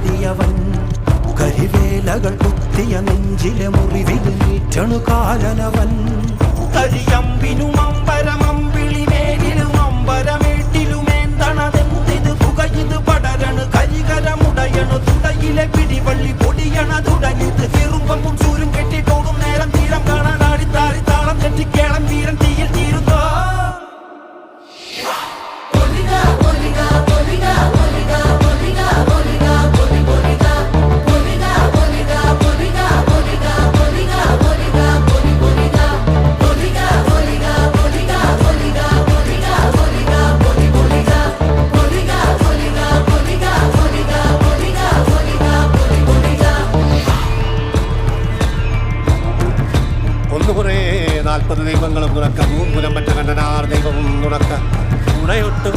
ചാടിയവൻ കരിവേലകൾ കുത്തിയ നെഞ്ചിലെ മുറിവിൽ നീറ്റണു കാലനവൻ കരിയമ്പിനും കരികരമുടയണു തുടയിലെ പിടിവള്ളി പൊടിയണ തുടങ്ങിത് ചെറുമ്പും നാൽപ്പത് ദൈവങ്ങളും തുണക്ക മൂന്നുരം പറ്റ കണ്ടനാർ ദൈവവും തുണക്ക തുണയൊട്ട്